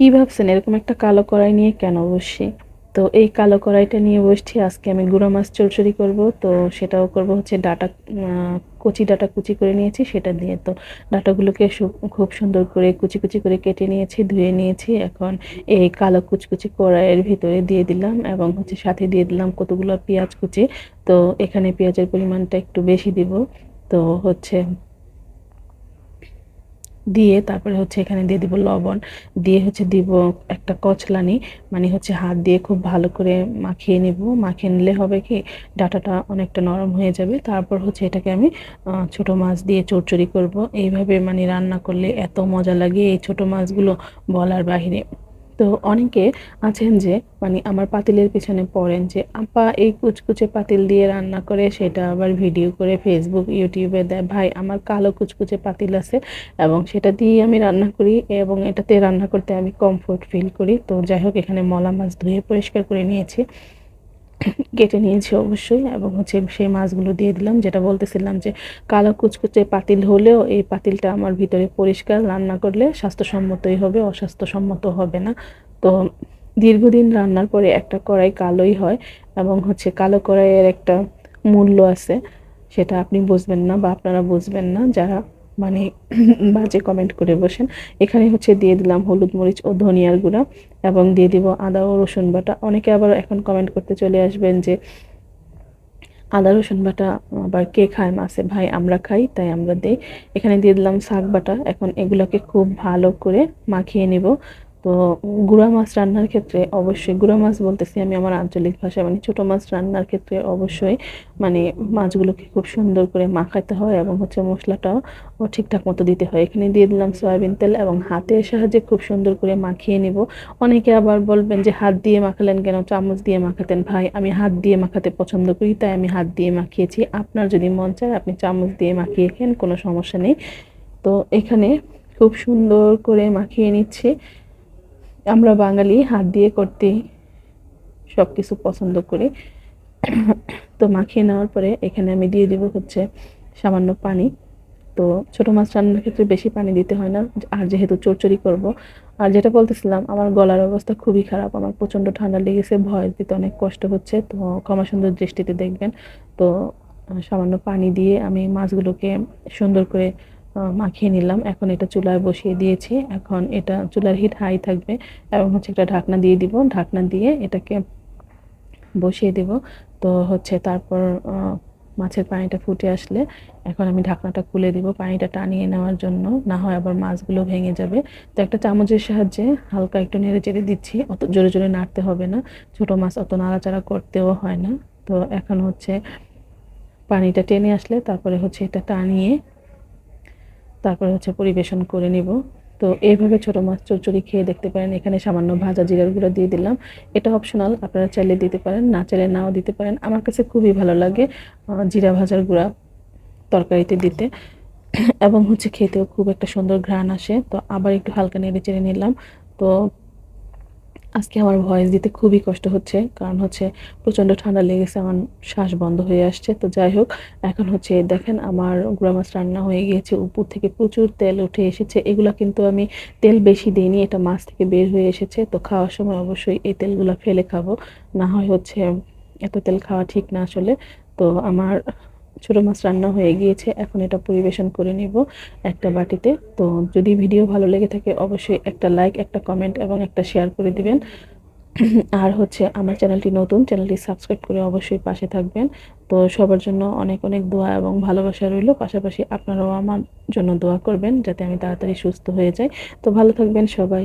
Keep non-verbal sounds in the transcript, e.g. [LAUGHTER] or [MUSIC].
কি ভাবছেন? এরকম একটা কালো কড়াই নিয়ে কেন বসছি? তো এই কালো কড়াইটা নিয়ে বসছি। আজকে আমি গুঁড়া মাছ চড়চড়ি করব, তো সেটাও করব হচ্ছে ডাটা কচি ডাটা কুচি করে নিয়েছি সেটা দিয়ে। তো ডাটাগুলোকে খুব সুন্দর করে কুচি কুচি করে কেটে নিয়েছি, ধুয়ে নিয়েছি। এখন এই কালো কুচকুচি কড়াইয়ের ভিতরে দিয়ে দিলাম এবং হচ্ছে সাথে দিয়ে দিলাম কতগুলো পেঁয়াজ কুচি। তো এখানে পেঁয়াজের পরিমাণটা একটু বেশি দিব। তো হচ্ছে দিয়ে তারপরে হচ্ছে এখানে দিয়ে দিব লবণ, দিয়ে হচ্ছে দিব একটা কচলানি মানে হচ্ছে হাত দিয়ে খুব ভালো করে মাখিয়ে নেব। মাখিয়ে নিলে হবে কি, ডাটাটা অনেকটা নরম হয়ে যাবে। তারপর হচ্ছে এটাকে আমি ছোট মাছ দিয়ে চোরচুরি করব। এইভাবে মানে রান্না করলে এত মজা লাগে এই ছোট মাছগুলো বলার বাহিরে। তো অনেকে আছেন যে মানে আমার পাতিলের পিছনে পড়েন যে, আপা, এই কুচকুচে পাতিল দিয়ে রান্না করে সেটা আবার ভিডিও করে ফেসবুক ইউটিউবে দেয়। ভাই, আমার কালো কুচকুচে পাতিল আছে এবং সেটা দিয়ে আমি রান্না করি এবং এটাতে রান্না করতে আমি কমফোর্ট ফিল করি। তো যাই হোক, এখানে মলা মাছ ধুয়ে পরিষ্কার করে নিয়েছি। কেটে নিয়েছি অবশ্যই এবং হচ্ছে সেই মাছগুলো দিয়ে দিলাম। যেটা বলতেছিলাম যে কালো কুচকুচে পাতিল হলেও এই পাতিলটা আমার ভিতরে পরিষ্কার, রান্না করলে স্বাস্থ্যসম্মতই হবে, অস্বাস্থ্যসম্মত হবে না। তো দীর্ঘদিন রান্নার পরে একটা কড়াই কালোই হয় এবং হচ্ছে কালো কড়াইয়ের একটা মূল্য আছে, সেটা আপনি বুঝবেন না বা আপনারা বুঝবেন না। যারা মানে [CLEARS THROAT] বাজে কমেন্ট করে বসেন। এখানে হচ্ছে দিয়ে দিলাম হলুদ মরিচ ও ধনিয়ার গুঁড়া এবং দিয়ে দিব আদা ও রসুন বাটা। অনেকে আবার এখন কমেন্ট করতে চলে আসবেন যে, আদা রসুন বাটা আবার কে খায়? মাছে ভাই আমরা খাই, তাই আমরা দেই। এখানে দিয়ে দিলাম শাক বাটা। এখন এগুলোকে খুব ভালো করে মাখিয়ে নিব। তো গুঁড়া মাছ রান্নার ক্ষেত্রে অবশ্যই, গুঁড়া মাছ বলতেছি আমি আমার আঞ্চলিক ভাষায় মানে ছোটো মাছ রান্নার ক্ষেত্রে অবশ্যই মানে মাছগুলোকে খুব সুন্দর করে মাখাতে হয় এবং হচ্ছে মশলাটাও ও ঠিকঠাক মতো দিতে হয়। এখানে দিয়ে দিলাম সয়াবিন তেল এবং হাতের সাহায্যে খুব সুন্দর করে মাখিয়ে নিব। অনেকে আবার বলবেন যে, হাত দিয়ে মাখালেন কেন? চামচ দিয়ে মাখাতেন ভাই। আমি হাত দিয়ে মাখাতে পছন্দ করি, তাই আমি হাত দিয়ে মাখিয়েছি। আপনার যদি মন চায় আপনি চামচ দিয়ে মাখিয়ে খেন, কোনো সমস্যা নেই। তো এখানে খুব সুন্দর করে মাখিয়ে নিচ্ছি। আমরা বাঙালি হাত দিয়ে করতে সব কিছু পছন্দ করি। তো মাখিয়ে নেওয়ার পরে এখানে আমি দিয়ে দিব হচ্ছে সামান্য পানি। তো ছোটো মাছ রান্নার ক্ষেত্রে বেশি পানি দিতে হয় না, আর যেহেতু চচ্চড়ি করব। আর যেটা বলতেছিলাম, আমার গলার অবস্থা খুবই খারাপ, আমার প্রচণ্ড ঠান্ডা লেগেছে, ভয় দিতে অনেক কষ্ট হচ্ছে। তো ক্ষমা সুন্দর দৃষ্টিতে দেখবেন। তো সামান্য পানি দিয়ে আমি মাছগুলোকে সুন্দর করে মাখিয়ে নিলাম। এখন এটা চুলায় বসিয়ে দিয়েছি। এখন এটা চুলার হিট হাই থাকবে এবং হচ্ছে একটা ঢাকনা দিয়ে দিব। ঢাকনা দিয়ে এটাকে বসিয়ে দেব। তো হচ্ছে তারপর মাছের পানিটা ফুটে আসলে এখন আমি ঢাকনাটা খুলে দিব পানিটা টানিয়ে নেওয়ার জন্য। না হয় আবার মাছগুলো ভেঙে যাবে। তো একটা চামচের সাহায্যে হালকা একটু নেড়ে চেড়ে দিচ্ছি। অত জোরে জোরে নাড়তে হবে না। ছোটো মাছ অত নাড়াচাড়া করতেও হয় না। তো এখন হচ্ছে পানিটা টেনে আসলে তারপরে হচ্ছে এটা টানিয়ে তারপরে হচ্ছে পরিবেশন করে নিব। তো এইভাবে ছোটো মাছ চচ্চড়ি খেয়ে দেখতে পারেন। এখানে সামান্য ভাজা জিরার গুঁড়ো দিয়ে দিলাম। এটা অপশনাল আপনারা চাইলে দিতে পারেন, না চাইলে নাও দিতে পারেন। আমার কাছে খুবই ভালো লাগে জিরা ভাজার গুঁড়া তরকারিতে দিতে। এবং হচ্ছে খেতেও খুব একটা সুন্দর ঘ্রাণ আসে। তো আবার একটু হালকা নেড়ে চেড়ে নিলাম। তো আজকে আমার ভয়েস দিতে খুবই কষ্ট হচ্ছে, কারণ হচ্ছে প্রচণ্ড ঠান্ডা লেগেছে, আমার শ্বাস বন্ধ হয়ে আসছে। তো যাই হোক, এখন হচ্ছে দেখেন আমার গুঁড়া মাছ রান্না হয়ে গিয়েছে, উপর থেকে প্রচুর তেল উঠে এসেছে। এগুলো কিন্তু আমি তেল বেশি দিইনি, এটা মাছ থেকে বের হয়ে এসেছে। তো খাওয়ার সময় অবশ্যই এই তেলগুলো ফেলে খাব, না হয় হচ্ছে এত তেল খাওয়া ঠিক না আসলে। তো আমার ছোটো মাছ রান্না হয়ে গিয়েছে, এখন এটা পরিবেশন করে নিব একটা বাটিতে। তো যদি ভিডিও ভালো লেগে থাকে, অবশ্যই একটা লাইক একটা কমেন্ট এবং একটা শেয়ার করে দিবেন। আর হচ্ছে আমার চ্যানেলটি নতুন, চ্যানেলটি সাবস্ক্রাইব করে অবশ্যই পাশে থাকবেন। তো সবার জন্য অনেক অনেক দোয়া এবং ভালোবাসা রইল। পাশাপাশি আপনারাও আমার জন্য দোয়া করবেন, যাতে আমি তাড়াতাড়ি সুস্থ হয়ে যাই। তো ভালো থাকবেন সবাই।